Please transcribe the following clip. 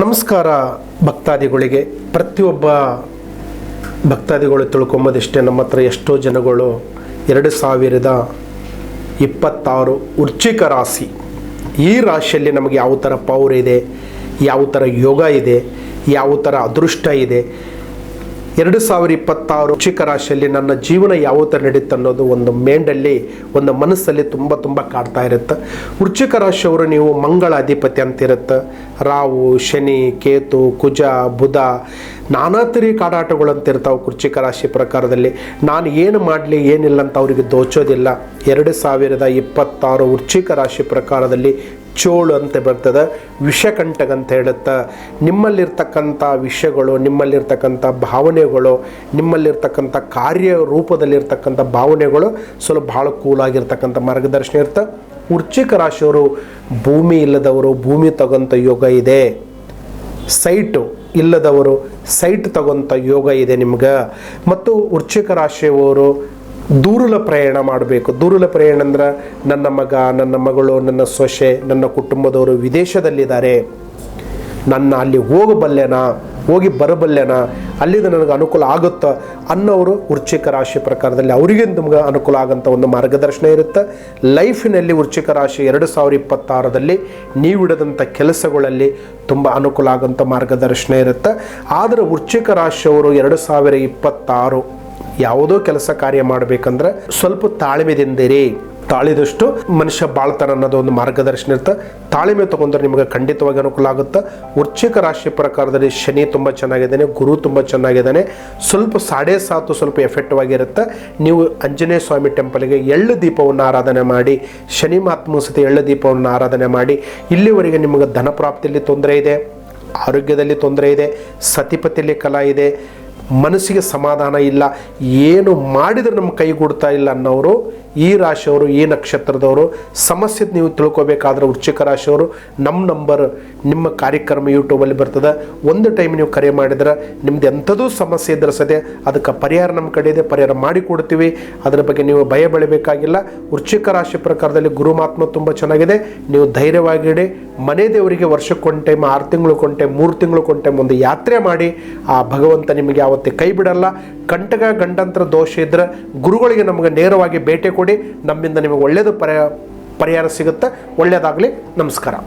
ನಮಸ್ಕಾರ ಭಕ್ತಾದಿಗಳಿಗೆ. ಪ್ರತಿಯೊಬ್ಬ ಭಕ್ತಾದಿಗಳು ತಿಳ್ಕೊಂಬೋದಿಷ್ಟೇ, ನಮ್ಮ ಹತ್ರ ಎಷ್ಟೋ ಜನಗಳು ಎರಡು ಸಾವಿರದ ಇಪ್ಪತ್ತಾರು ವೃಶ್ಚಿಕ ರಾಶಿ. ಈ ರಾಶಿಯಲ್ಲಿ ನಮಗೆ ಯಾವ ಥರ ಪವರ್ ಇದೆ, ಯಾವ ಥರ ಯೋಗ ಇದೆ, ಯಾವ ಥರ ಅದೃಷ್ಟ ಇದೆ ಎರಡು ಸಾವಿರ ಇಪ್ಪತ್ತಾರು ವೃಶ್ಚಿಕ ರಾಶಿಯಲ್ಲಿ ನನ್ನ ಜೀವನ ಯಾವ ಥರ ನಡೀತು ಅನ್ನೋದು ಒಂದು ಮೇಂಡಲ್ಲಿ, ಒಂದು ಮನಸ್ಸಲ್ಲಿ ತುಂಬ ತುಂಬ ಕಾಡ್ತಾ ಇರುತ್ತೆ. ವೃಶ್ಚಿಕ ರಾಶಿಯವರು ನೀವು ಮಂಗಳ ಅಧಿಪತಿ ಅಂತಿರುತ್ತೆ. ರಾವು ಶನಿ, ಕೇತು, ಕುಜ, ಬುಧ ನಾನಾ ತರಿ ಕಾಡಾಟಗಳು ಅಂತ ಇರ್ತಾವೆ ವೃಶ್ಚಿಕ ರಾಶಿ ಪ್ರಕಾರದಲ್ಲಿ. ನಾನು ಏನು ಮಾಡಲಿ, ಏನಿಲ್ಲ ಅಂತ ಅವರಿಗೆ ದೋಚೋದಿಲ್ಲ. ಎರಡು ಸಾವಿರದ ಇಪ್ಪತ್ತಾರು ವೃಶ್ಚಿಕ ರಾಶಿ ಪ್ರಕಾರದಲ್ಲಿ ಚೋಳು ಅಂತ ಬರ್ತದೆ, ವಿಷಕಂಟಕ ಅಂತ ಹೇಳುತ್ತೆ. ನಿಮ್ಮಲ್ಲಿರ್ತಕ್ಕಂಥ ವಿಷಯಗಳು, ನಿಮ್ಮಲ್ಲಿರ್ತಕ್ಕಂಥ ಭಾವನೆಗಳು, ನಿಮ್ಮಲ್ಲಿರ್ತಕ್ಕಂಥ ಕಾರ್ಯ ರೂಪದಲ್ಲಿರ್ತಕ್ಕಂಥ ಭಾವನೆಗಳು ಸ್ವಲ್ಪ ಭಾಳ ಕೂಲಾಗಿರ್ತಕ್ಕಂಥ ಮಾರ್ಗದರ್ಶನ ಇರ್ತ. ವೃಶ್ಚಿಕ ರಾಶಿಯವರು ಭೂಮಿ ಇಲ್ಲದವರು ಭೂಮಿ ತಗೊಂಥ ಯೋಗ ಇದೆ. ಸೈಟು ಇಲ್ಲದವರು ಸೈಟ್ ತಗೊಂಥ ಯೋಗ ಇದೆ ನಿಮ್ಗೆ. ಮತ್ತು ವೃಶ್ಚಿಕ ರಾಶಿಯವರು ದೂರಲ ಪ್ರಯಾಣ ಮಾಡಬೇಕು. ದೂರಲ ಪ್ರಯಾಣ ಅಂದ್ರೆ ನನ್ನ ಮಗ, ನನ್ನ ಮಗಳು, ನನ್ನ ಸೊಸೆ, ನನ್ನ ಕುಟುಂಬದವರು ವಿದೇಶದಲ್ಲಿದ್ದಾರೆ. ನನ್ನ ಅಲ್ಲಿ ಹೋಗಬಲ್ಲೆನಾ? ಹೋಗಿ ಬರಬಲ್ಲೆನ? ಅಲ್ಲಿಂದ ನನಗೆ ಅನುಕೂಲ ಆಗುತ್ತಾ? ಅನ್ನೋರು ವೃಶ್ಚಿಕ ರಾಶಿ ಪ್ರಕಾರದಲ್ಲಿ ಅವರಿಗೆ ನಮ್ಗೆ ಅನುಕೂಲ ಆಗೋಂಥ ಒಂದು ಮಾರ್ಗದರ್ಶನ ಇರುತ್ತೆ. ಲೈಫಿನಲ್ಲಿ ವೃಶ್ಚಿಕ ರಾಶಿ ಎರಡು ಸಾವಿರ ಇಪ್ಪತ್ತಾರರಲ್ಲಿ ನೀವು ಇಡದಂಥ ಕೆಲಸಗಳಲ್ಲಿ ತುಂಬ ಅನುಕೂಲ ಆಗೋಂಥ ಮಾರ್ಗದರ್ಶನ ಇರುತ್ತೆ. ಆದರೆ ವೃಶ್ಚಿಕ ರಾಶಿಯವರು ಎರಡು ಸಾವಿರ ಇಪ್ಪತ್ತಾರು ಯಾವುದೋ ಕೆಲಸ ಕಾರ್ಯ ಮಾಡಬೇಕಂದ್ರೆ ಸ್ವಲ್ಪ ತಾಳ್ಮೆದಿಂದಿರಿ. ತಾಳಿದಷ್ಟು ಮನುಷ್ಯ ಬಾಳ್ತಾನೆ ಅನ್ನೋದು ಒಂದು ಮಾರ್ಗದರ್ಶನ ಇರುತ್ತೆ. ತಾಳಿಮೆ ತಗೊಂಡ್ರೆ ನಿಮಗೆ ಖಂಡಿತವಾಗಿ ಅನುಕೂಲ ಆಗುತ್ತೆ. ವೃಶ್ಚಿಕ ರಾಶಿ ಪ್ರಕಾರದಲ್ಲಿ ಶನಿ ತುಂಬ ಚೆನ್ನಾಗಿದ್ದಾನೆ, ಗುರು ತುಂಬ ಚೆನ್ನಾಗಿದ್ದಾನೆ. ಸ್ವಲ್ಪ ಸಾಡೆ ಸಾತು ಸ್ವಲ್ಪ ಎಫೆಕ್ಟ್ ಆಗಿರುತ್ತೆ. ನೀವು ಆಂಜನೇಯ ಸ್ವಾಮಿ ಟೆಂಪಲ್ಗೆ ಎಳ್ಳು ದೀಪವನ್ನು ಆರಾಧನೆ ಮಾಡಿ, ಶನಿ ಮಹಾತ್ಮ ಸತಿ ಎಳ್ಳು ದೀಪವನ್ನು ಆರಾಧನೆ ಮಾಡಿ, ಇಲ್ಲಿವರೆಗೆ ನಿಮಗೆ ಧನ ಪ್ರಾಪ್ತಿಯಲ್ಲಿ ತೊಂದರೆ ಇದೆ, ಆರೋಗ್ಯದಲ್ಲಿ ತೊಂದರೆ ಇದೆ, ಸತಿಪತಿಯಲ್ಲಿ ಕಲಾ ಇದೆ. ಮನಸ್ಸಿಗೆ ಸಮಾಧಾನ ಇಲ್ಲ, ಏನು ಮಾಡಿದರೆ ನಮ್ಮ ಕೈಗೂಡ್ತಾ ಇಲ್ಲ ಅನ್ನೋರು, ಈ ರಾಶಿಯವರು, ಈ ನಕ್ಷತ್ರದವರು, ಸಮಸ್ಯೆ ನೀವು ತಿಳ್ಕೊಬೇಕಾದ್ರೆ ವೃಶ್ಚಿಕ ರಾಶಿಯವರು, ನಮ್ಮ ನಂಬರ್ ನಿಮ್ಮ ಕಾರ್ಯಕ್ರಮ ಯೂಟ್ಯೂಬಲ್ಲಿ ಬರ್ತದೆ. ಒಂದು ಟೈಮ್ ನೀವು ಕರೆ ಮಾಡಿದ್ರೆ ನಿಮ್ದು ಎಂಥದೂ ಸಮಸ್ಯೆ ಇದ್ರೆ ಸದ್ಯ ಅದಕ್ಕೆ ಪರಿಹಾರ ನಮ್ಮ ಕಡೆ ಇದೆ, ಪರಿಹಾರ ಮಾಡಿಕೊಡ್ತೀವಿ ಅದರ ಬಗ್ಗೆ ನೀವು ಭಯ ಬೆಳಿಬೇಕಾಗಿಲ್ಲ. ವೃಶ್ಚಿಕ ರಾಶಿ ಪ್ರಕಾರದಲ್ಲಿ ಗುರುಮಾತ್ಮ ತುಂಬ ಚೆನ್ನಾಗಿದೆ. ನೀವು ಧೈರ್ಯವಾಗಿಡಿ ಮನೆ ದೇವರಿಗೆ ವರ್ಷಕ್ಕೊಂದು ಟೈಮ್ ಆರು ತಿಂಗಳು ಟೈಮ್ ಮೂರು ತಿಂಗಳು ಟೈಮ್ ಒಂದು ಯಾತ್ರೆ ಮಾಡಿ ಆ ಭಗವಂತ ನಿಮಗೆ ಯಾವತ್ತೇ ಕೈ ಬಿಡಲ್ಲ. ಕಂಟಕ ಗಂಡಂತರ ದೋಷ ಇದ್ರೆ ಗುರುಗಳಿಗೆ ನಮಗೆ ನೇರವಾಗಿ ಭೇಟಿ ಕೊಡಿ. ನಮ್ಮಿಂದ ನಿಮಗೆ ಒಳ್ಳೆಯದು ಪರಿಹಾರ ಪರಿಹಾರ ಸಿಗುತ್ತೆ. ಒಳ್ಳೆಯದಾಗಲಿ ನಮಸ್ಕಾರ.